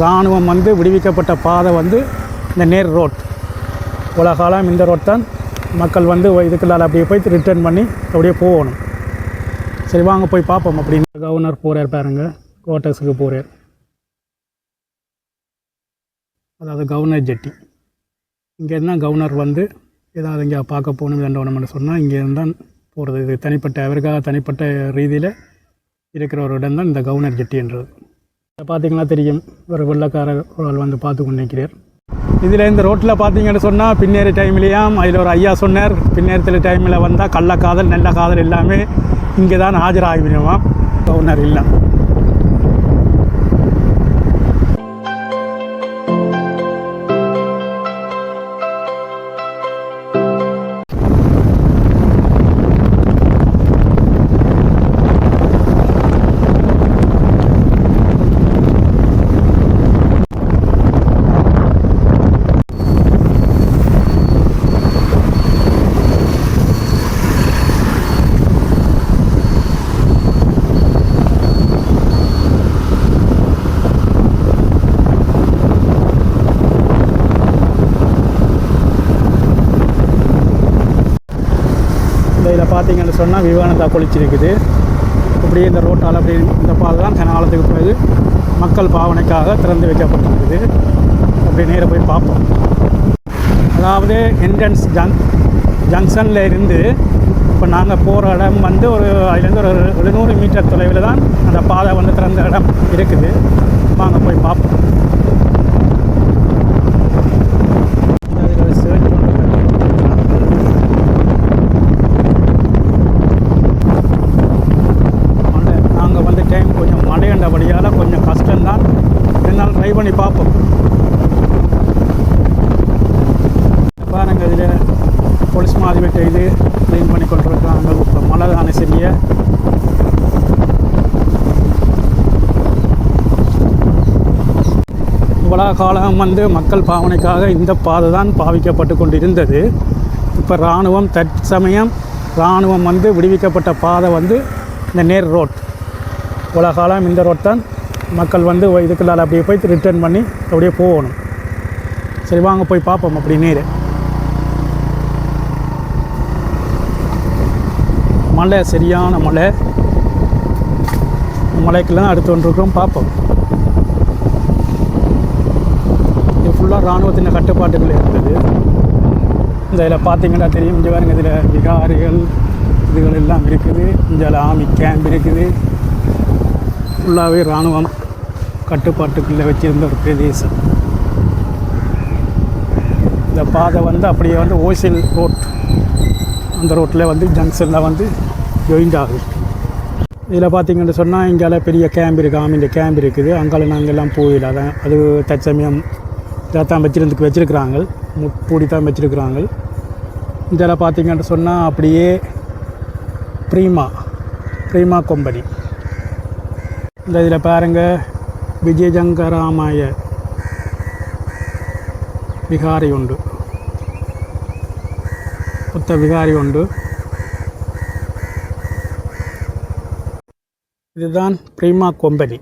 இராணுவம் வந்து விடுவிக்கப்பட்ட பாதை வந்து இந்த நேர் ரோட். உலகாலம் இந்த ரோட் தான். மக்கள் வந்து இதுக்குள்ளால் அப்படியே போய் ரிட்டர்ன் பண்ணி அப்படியே போகணும். சரி வாங்க போய் பார்ப்போம் அப்படின்னு கவர்னர் போகிறார் பாருங்க. குவார்ட்டர்ஸுக்கு போகிறார் அதாவது கவர்னர் ஜெட்டி இங்கேருந்து தான் கவர்னர் வந்து ஏதாவது இங்கே பார்க்க போகணும் வேண்டணும்னு சொன்னால் இங்கேருந்து தான் போகிறது இது தனிப்பட்ட அவருக்காக தனிப்பட்ட ரீதியில் இருக்கிற ஒரு இடம் தான் இந்த கவர்னர் ஜெட்டின்றது பார்த்தீங்கன்னா தெரியும். ஒரு வெள்ளக்காரர் ஒரு வந்து பார்த்து கொண்டு நிற்கிறார் இதில் இந்த ரோட்டில் பார்த்தீங்கன்னு சொன்னால் பின்னேறு டைம்லேயும் அதில் ஒரு ஐயா சொன்னார். பின்னேரத்தில் டைமில் வந்தால் கள்ளக்காதல் நல்ல காதல் எல்லாமே இங்கே தான் ஆஜராகிவிடுவான் கவர்னர் இல்லை. பார்த்தீங்கன்னு சொன்னால் விவேகானந்தா குளிச்சிருக்குது. இப்படி இந்த ரோட்டால் அப்படி இந்த பாதை தான் கனகாலத்துக்கு பிறகு மக்கள் பாவனைக்காக திறந்து வைக்கப்பட்டிருக்குது. அப்படி நேராக போய் பார்ப்போம். அதாவது என்ட்ரன்ஸ் ஜங் ஜங்ஷனில் இருந்து இப்போ நாங்கள் போகிற இடம் வந்து ஒரு அதுலேருந்து ஒரு எழுநூறு மீட்டர் தொலைவில் தான் அந்த பாதை வந்து திறந்த இடம் இருக்குது. வாங்க போய் பார்ப்போம் அதுல ஒரு search ஒன்று கட்டிருக்காங்க. மழை நாங்கள் வந்து டைம் கொஞ்சம் மழையண்டபடியால் கொஞ்சம் கஷ்டம்தான் என்னால் ட்ரை பண்ணி பார்ப்போம் பாருங்க இதில் போலீஸ் வந்து க்ளீன் பண்ணி கொண்டிருக்காங்க இப்போ மழை தானே சரியா இவ்வளோ காலம் வந்து மக்கள் பாவனைக்காக இந்த பாதை தான் பாவிக்கப்பட்டு கொண்டிருந்தது. இப்போ இராணுவம் தற்சமயம் இராணுவம் வந்து விடுவிக்கப்பட்ட பாதை வந்து இந்த நேர் ரோட். உலகாலம் இந்த ரோட் தான் மக்கள் வந்து இதுக்குள்ளால் அப்படியே போய் ரிட்டர்ன் பண்ணி அப்படியே போகணும். சரி வாங்க போய் பார்ப்போம் அப்படி நேரு. மழை சரியான மழை. மலைக்கெல்லாம் அடுத்து ஒன்றுக்கும் பார்ப்போம். இது ஃபுல்லாக இராணுவத்தின் கட்டுப்பாட்டுகள் இருந்தது இந்த இதில் பார்த்தீங்கன்னா தெரியும் இங்கே பாருங்க இதில் விகாரிகள் இதுகள் எல்லாம் இருக்குது. இங்கே ஆமி கேம்ப் இருக்குது. ஃபுல்லாகவே இராணுவம் கட்டுப்பாட்டுக்குள்ளே வச்சுருந்த ஒரு பிரதேசம். இந்த பாதை வந்து அப்படியே வந்து ஓசில் ரோட். அந்த ரோட்டில் வந்து ஜங்ஷனில் வந்து ஜாயிண்ட் ஆகுது இதில் பார்த்தீங்கன்னு சொன்னால் இங்கால பெரிய கேம்ப் இருக்குது ஆமிൻ്റെ கேம்ப் இருக்குது. அங்கால நாங்கள் எல்லாம் போயிடல அதான் அது தற்சமயம் இதான் வச்சிருந்துக்கு வச்சுருக்குறாங்க. முட்பூடி தான் வச்சுருக்குறாங்க. இதில் பார்த்தீங்கன்னு சொன்னால் அப்படியே ப்ரீமா ப்ரீமா கொம்பனி. இந்த இதில் பாருங்கள் விஜயஜங்கராமாய விகாரி உண்டு. புத்த விகாரி உண்டு. இதுதான் ப்ரீமா கொம்பனி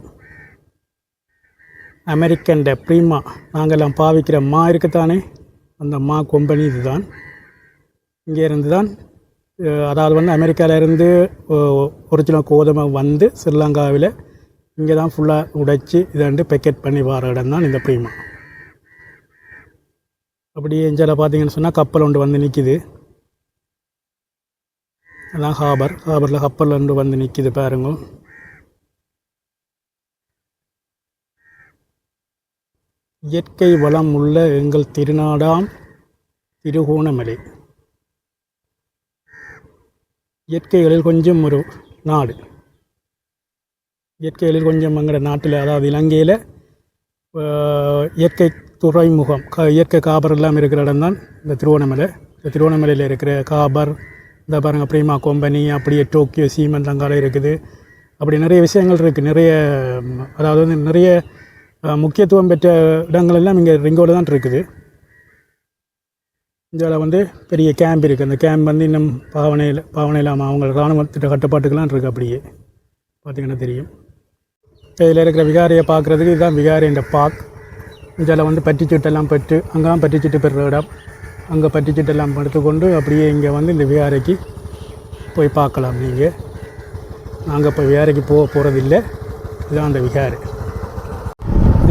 அமெரிக்கன் ப்ரீமா. நாங்கள்லாம் பாவிக்கிற மா இருக்குத்தானே அந்த மா கொம்பனி இதுதான். இங்கே இருந்து தான் அதாவது வந்து அமெரிக்காவிலேருந்து ஒரிஜினல் கோதுமை வந்து ஸ்ரீலங்காவில் இங்கே தான் ஃபுல்லாக உடைச்சி இதை வந்து பேக்கெட் பண்ணி வர இடம் தான் இந்த ப்ரீமா. அப்படியே எஞ்சால் பார்த்தீங்கன்னு சொன்னால் கப்பல் ஒன்று வந்து நிற்கிது அதான் ஹாபர். ஹாபரில் கப்பல் ஒன்று வந்து நிற்கிது பாருங்க. இயற்கை வளம் உள்ள எங்கள் திருநாடாம் திருகோணமலை. இயற்கைகளில் கொஞ்சம் ஒரு நாடு. இயற்கைகளில் கொஞ்சம் எங்களோட நாட்டில் அதாவது இலங்கையில் இயற்கை துறைமுகம் க இயற்கை காபர் எல்லாம் இருக்கிற இடம் தான் இந்த திருவோணமலை இந்த திருவோணமலையில் இருக்கிற காபர் இந்த பாருங்கள் பிரீமா கம்பெனி அப்படியே டோக்கியோ சீமெண்ட் அங்கால இருக்குது. அப்படி நிறைய விஷயங்கள் இருக்குது நிறைய அதாவது வந்து நிறைய முக்கியத்துவம் பெற்ற இடங்கள் எல்லாம் இங்கே ரிங்கோடு தான் இருக்குது. இதில் வந்து பெரிய கேம்ப் இருக்குது அந்த கேம்ப் வந்து இன்னும் பாவனையில் பாவனையில் அவங்க இராணுவத்திட்ட கட்டுப்பாட்டுக்கெல்லாம் இருக்குது அப்படியே. பார்த்திங்கன்னா தெரியும். இதில் இருக்கிற விகாரியை பார்க்குறதுக்கு இதுதான் விகாரி இந்த பார்க் இதில் வந்து பட்டிச்சீட்டெல்லாம் பெற்று அங்கே தான் பட்டிச்சீட்டு பெறுற இடம். அங்கே பட்டிச்சீட்டெல்லாம் எடுத்துக்கொண்டு அப்படியே இங்கே வந்து இந்த விகாரைக்கு போய் பார்க்கலாம் நீங்கள் நாங்கள் இப்போ விகாரைக்கு போக போகிறதில்லை இதுதான் அந்த விகாரை.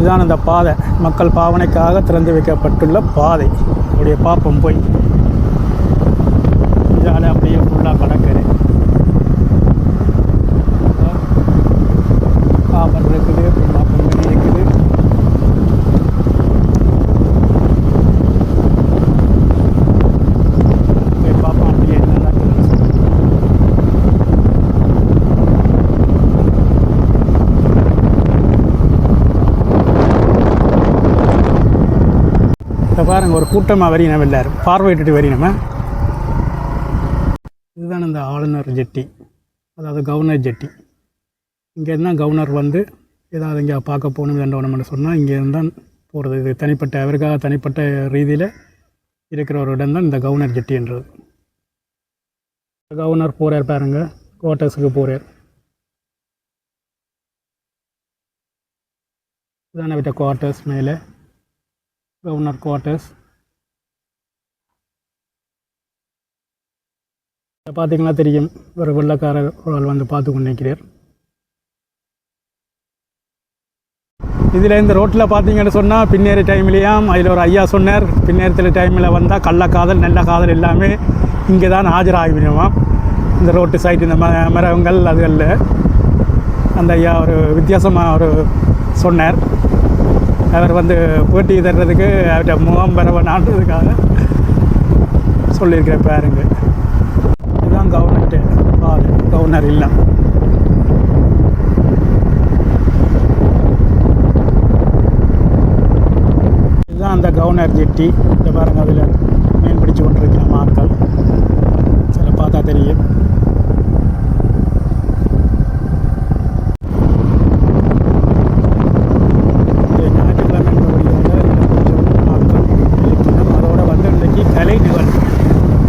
இதுதான் அந்த பாதை. மக்கள் பாவனைக்காக திறந்து வைக்கப்பட்டுள்ள பாதை. உடைய பாப்பம் போய் இதால் அப்படியே ஃபுல்லாக கடற்கரை காப்பல் இருக்குது பொங்கல் இருக்குது போய் பார்ப்போம் அப்படியே என்ன நடக்குதுன்னு சொல்லி. பாருங்கள் ஒரு கூட்டமாக வரியினம் எல்லாரும். பார்வையிட்டு வரினம இதுதான் இந்த ஆளுநர் ஜெட்டி. அதாவது கவர்னர் ஜெட்டி. இங்கே இருந்தால் கவர்னர் வந்து ஏதாவது இங்கே பார்க்க போகணும் தண்டவனம்னு சொன்னால் இங்கேருந்து தான் போகிறது இது தனிப்பட்ட அவருக்காக தனிப்பட்ட ரீதியில் இருக்கிற ஒரு இடம் தான் இந்த கவர்னர் ஜெட்டின்றது கவர்னர் போகிறார் பாருங்க குவார்ட்டர்ஸுக்கு போகிறார் இதான விட்ட குவார்ட்டர்ஸ் மேலே. கவர்னர் குவார்ட்டர்ஸ் பார்த்தீங்கன்னா தெரியும் ஒரு வெள்ளக்காரர் ஒரு ஆள் வந்து பார்த்து கொண்டு நிற்கிறார் இதில் இந்த ரோட்டில் பார்த்தீங்கன்னு சொன்னால் பின்னேறு டைம்லேயும் அதில் ஒரு ஐயா சொன்னார் பின்னேரத்தில் டைமில் வந்தால் கள்ளக்காதல் நல்ல காதல் எல்லாமே இங்கே தான் ஆஜராகிவிடுவாம் இந்த ரோட்டு சைடு இந்த ம மரங்கள் அதுகளில் அந்த ஐயா ஒரு வித்தியாசமாக ஒரு சொன்னார். அவர் வந்து போட்டி தர்றதுக்கு அவர்கிட்ட முகம் பெறவனான்றதுக்காக சொல்லியிருக்கிற பாருங்க. இதுதான் கவர்மெண்ட்டு பாரு கவர்னர் இல்லை. இதுதான் அந்த கவர்னர் ஜெட்டி. இந்த பாருங்க அதில் மீன் பிடிச்சு கொண்டிருக்கிற மக்கள். சில பார்த்தா தெரியும் இந்த ஞாயிற்றுக்கிழமை என்றபடியால் இதில் கொஞ்சம் ஆட்கள் இருக்கணும் அதோட வந்து இன்றைக்கி கலை நிகழ்வு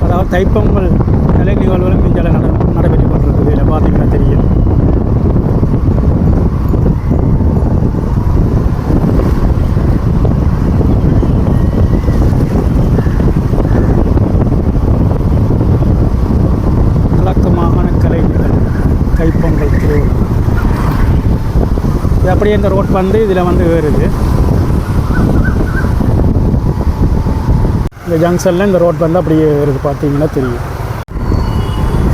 அதாவது தைப்பொங்கல் கலை நிகழ்வுகளும் இங்கே நட நடைபெற்று கொண்டிருக்குது இதில் பார்த்தீங்கன்னா தெரியும். கிழக்கு மாகாண கலை கைப்பொங்கல் திருவிழா. இது அப்படியே இந்த ரோட் வந்து இதில் வந்து ஏறுது. இந்த ஜங்ஷனில் இந்த ரோட் வந்து அப்படியே இருக்குது பார்த்தீங்கன்னா தெரியும்.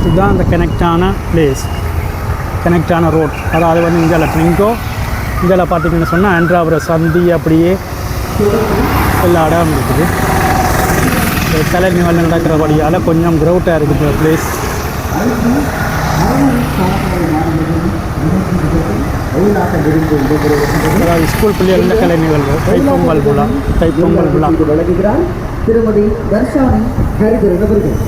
இதுதான் அந்த கனெக்டான பிளேஸ் கனெக்டான ரோட் அதாவது வந்து இந்தியாவில் ட்ரிங்கோ இந்தியாவில் பார்த்தீங்கன்னு சொன்னால் ஆண்ட்ராபுர சந்தி அப்படியே எல்லா இடம் இருக்குது. இந்த கலை நிகழ்வு நடக்கிறபடியால் கொஞ்சம் க்ரௌட்டாக இருக்குது இந்த பிளேஸ் அதாவது ஸ்கூல் பிள்ளைகள் கலை நிகழ்வு தைப்பொங்கல் விழா தைப்பொங்கல் விழா. திருமதி தர்ஷானி ஹரிகரன் அவர்கள்